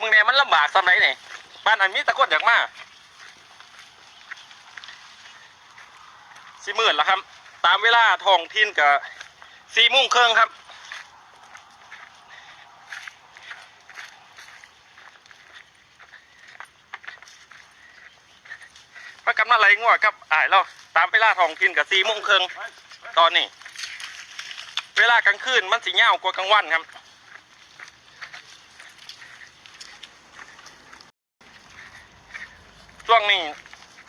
มึงเนี่ยมันลำบากสำไหนนี่ยบ้านอันมีแตะกนอยากมาสิมื่นล้วครับ ตามเวลาทองถิ่นกับสี่โมงเครึ่องครับพระกำนันไรงัวครับอ่ายเราตามเวลาทองถิ่นกับสี่โมงเครึ่องตอนนี้ เวลากลางคืนมันสิเงากว่ากลางวันครับ วงนี้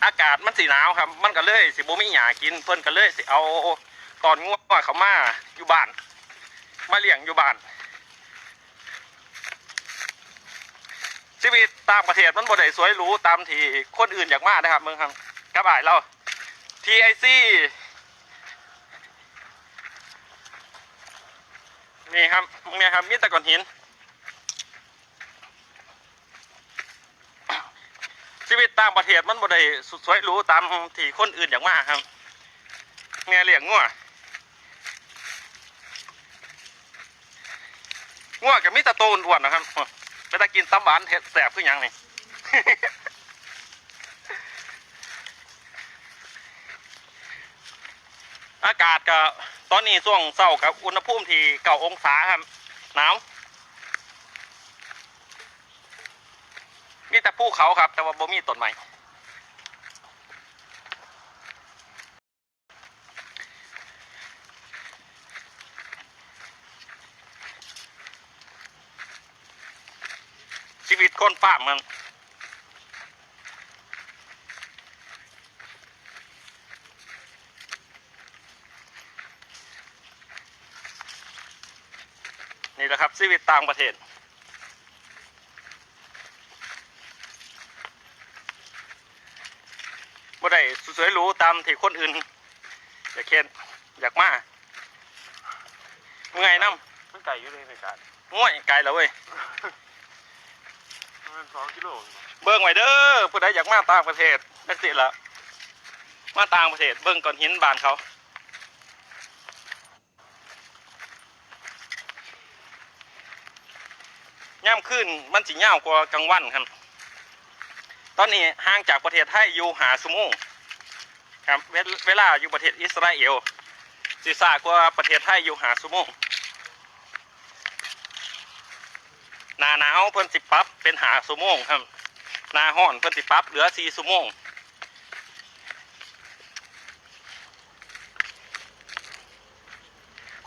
อากาศมันสีหนาวครับ มันก็เลยสิบ่มีหยากิน เพิ่นก็เลยสิเอาตอนง่วงเขามาอยู่บ้าน มาเลี้ยงอยู่บ้านชีวิตตางประเทศมันบ่ได้สวยหรูตามที่คนอื่นอยากมานะครับเมืองครับกับอ่ายเรา TIC นี่ครับมึงเนี่ยครับมีแต่ก้อนหิน ชีวิ ต่างประเทศมันบ่ได้สุดสวยหรูตามที่คนอื่นอย่ากมากครับเนี่เลี้ยงงัวงัวกับมิตรโตนอ้วนนะครับไปตากินตำหวานเห็ดแสบขึ้นยังนี่อากาศก็ตอนนี้ช่วงเช้ากับอุณหภูมิที่เก้าองศาครับหนาว แต่ภูเขาครับ แต่ว่าบ่มีต้นไม้ชีวิตคนฟามมันนี่แหละครับชีวิตต่างประเทศ บ่ได้สวยหรูตามที่คนอื่น อยากเห็นอยากมาเมื่อยน้มันไก่อยู่เลยในการำง่วยไกลแล้วเว้ย มันสองกิโลเบิ่งไว้เด้อผู้ใดอยากมาต่างประเทศนักสิละมาต่างประเทศเบิ่งก่อนหินบานเขาย่ำขึ้นมันสิยาวกว่ากลางวันครับ ตอนนี้ห่างจากประเทศไทยอยู่หาสมุงครับเวลาอยู่ประเทศอิสราเอลสิสากว่าประเทศไทยอยู่หาสมุงหนาหนาวเพิ่นสิปับเป็นหาสมุงครับหนาห้อนเพิ่นสิปับเหลือสี่สมุง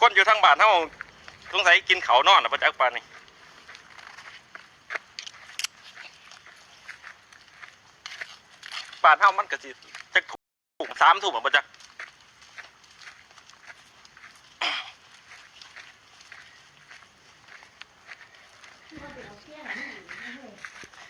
คนอยู่ทางบ้านเฮาสงสัยกินเขานอนนะประจักษ์ปานนี้ บ้านเฮามันก็สิจักถุงสามถุงบ่จัก